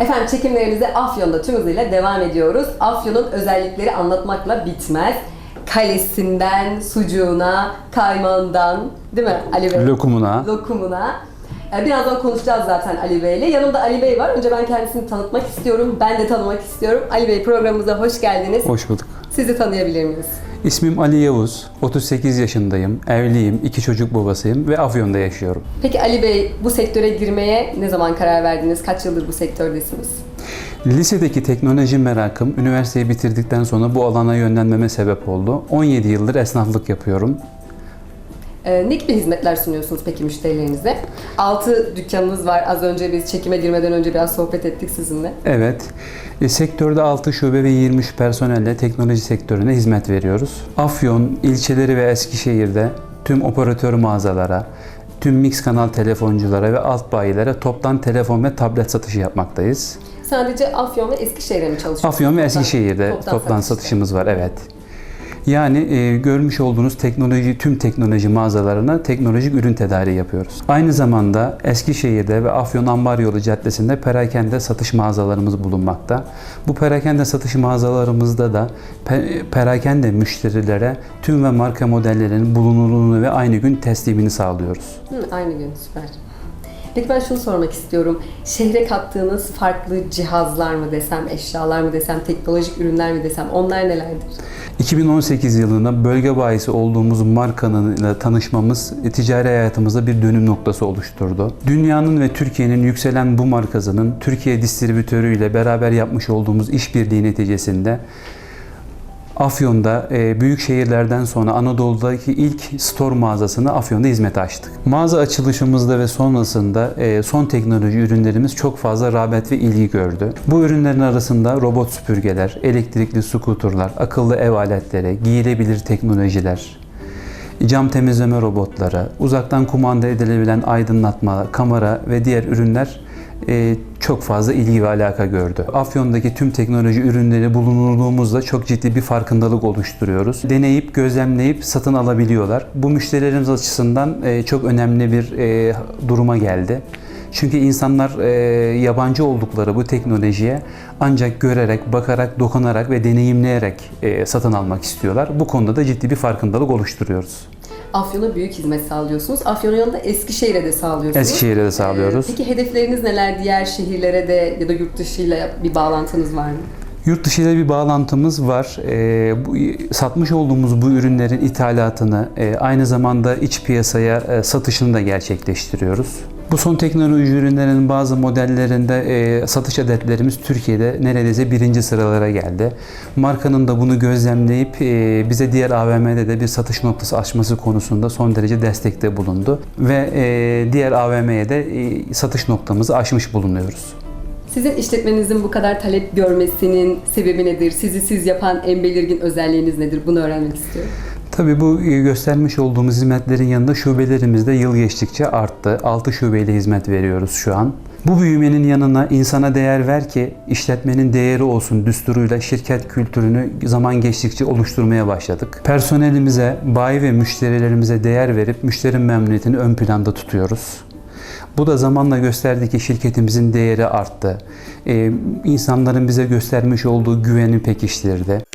Efendim çekimlerimize Afyon'da tüm hızıyla devam ediyoruz. Afyon'un özellikleri anlatmakla bitmez. Kalesinden, sucuğuna, kaymağından, değil mi Ali Bey? Lokumuna. Lokumuna. Ee, Birazdan konuşacağız zaten Ali Bey ile. Yanımda Ali Bey var. Önce ben kendisini tanıtmak istiyorum. Ben de tanımak istiyorum. Ali Bey programımıza hoş geldiniz. Hoş bulduk. Sizi tanıyabilir miyiz? İsmim Ali Yavuz. 38 yaşındayım. Evliyim. iki çocuk babasıyım ve Afyon'da yaşıyorum. Peki Ali Bey bu sektöre girmeye ne zaman karar verdiniz? Kaç yıldır bu sektördesiniz? Lisedeki teknoloji merakım üniversiteyi bitirdikten sonra bu alana yönlenmeme sebep oldu. 17 yıldır esnaflık yapıyorum. Ee, ne gibi hizmetler sunuyorsunuz peki müşterilerinize? 6 dükkanınız var. Az önce biz çekime girmeden önce biraz sohbet ettik sizinle. Evet, e, sektörde 6 şube ve 23 personelle teknoloji sektörüne hizmet veriyoruz. Afyon, ilçeleri ve Eskişehir'de tüm operatör mağazalara, tüm mix kanal telefonculara ve alt bayilere toptan telefon ve tablet satışı yapmaktayız. Sadece Afyon ve Eskişehir'e mi çalışıyorsunuz? Afyon ve Eskişehir'de toptan toptan satışımız var, evet. Yani e, görmüş olduğunuz teknoloji tüm teknoloji mağazalarına teknolojik ürün tedariği yapıyoruz. Aynı zamanda Eskişehir'de ve Afyon Ambar Yolu Caddesi'nde perakende satış mağazalarımız bulunmakta. Bu perakende satış mağazalarımızda da pe- perakende müşterilere tüm ve marka modellerinin bulunurluğunu ve aynı gün teslimini sağlıyoruz. Aynı gün süper. Peki ben şunu sormak istiyorum. Şehre kattığınız farklı cihazlar mı desem, eşyalar mı desem, teknolojik ürünler mi desem onlar nelerdir? 2018 yılında bölge bayisi olduğumuz markanın tanışmamız e, ticari hayatımızda bir dönüm noktası oluşturdu. Dünyanın ve Türkiye'nin yükselen bu markasının Türkiye distribütörüyle beraber yapmış olduğumuz işbirliği neticesinde Afyon'da e, büyük şehirlerden sonra Anadolu'daki ilk store mağazasını Afyon'da hizmete açtık. Mağaza açılışımızda ve sonrasında e, son teknoloji ürünlerimiz çok fazla rağbet ve ilgi gördü. Bu ürünlerin arasında robot süpürgeler, elektrikli skuterlar, akıllı ev aletleri, giyilebilir teknolojiler, cam temizleme robotları, uzaktan kumanda edilebilen aydınlatma, kamera ve diğer ürünler çok fazla ilgi ve alaka gördü. Afyon'daki tüm teknoloji ürünleri bulunurluğumuzda çok ciddi bir farkındalık oluşturuyoruz. Deneyip, gözlemleyip satın alabiliyorlar. Bu müşterilerimiz açısından e, çok önemli bir e, duruma geldi. Çünkü insanlar e, yabancı oldukları bu teknolojiye ancak görerek, bakarak, dokunarak ve deneyimleyerek e, satın almak istiyorlar. Bu konuda da ciddi bir farkındalık oluşturuyoruz. Afyon'a büyük hizmet sağlıyorsunuz. Afyon'un yanında Eskişehir'e de sağlıyorsunuz. Eskişehir'e de sağlıyoruz. Ee, Peki hedefleriniz neler? Diğer şehirlere de ya da yurt dışıyla bir bağlantınız var mı? Yurt dışı ile bir bağlantımız var. Ee, bu, satmış olduğumuz bu ürünlerin ithalatını, e, aynı zamanda iç piyasaya e, satışını da gerçekleştiriyoruz. Bu son teknoloji ürünlerinin bazı modellerinde e, satış adetlerimiz Türkiye'de neredeyse birinci sıralara geldi. Markanın da bunu gözlemleyip e, bize diğer AVM'de de bir satış noktası açması konusunda son derece destekte bulundu. Ve e, diğer AVM'ye de e, satış noktamızı açmış bulunuyoruz. Sizin işletmenizin bu kadar talep görmesinin sebebi nedir? Sizi siz yapan en belirgin özelliğiniz nedir? Bunu öğrenmek istiyorum. Tabii bu e, göstermiş olduğumuz hizmetlerin yanında şubelerimiz de yıl geçtikçe arttı. 6 şubeyle hizmet veriyoruz şu an. Bu büyümenin yanına insana değer ver ki işletmenin değeri olsun düsturuyla şirket kültürünü zaman geçtikçe oluşturmaya başladık. Personelimize, bayi ve müşterilerimize değer verip müşteri memnuniyetini ön planda tutuyoruz. Bu da zamanla gösterdi ki şirketimizin değeri arttı. Ee, insanların bize göstermiş olduğu güveni pekiştirdi.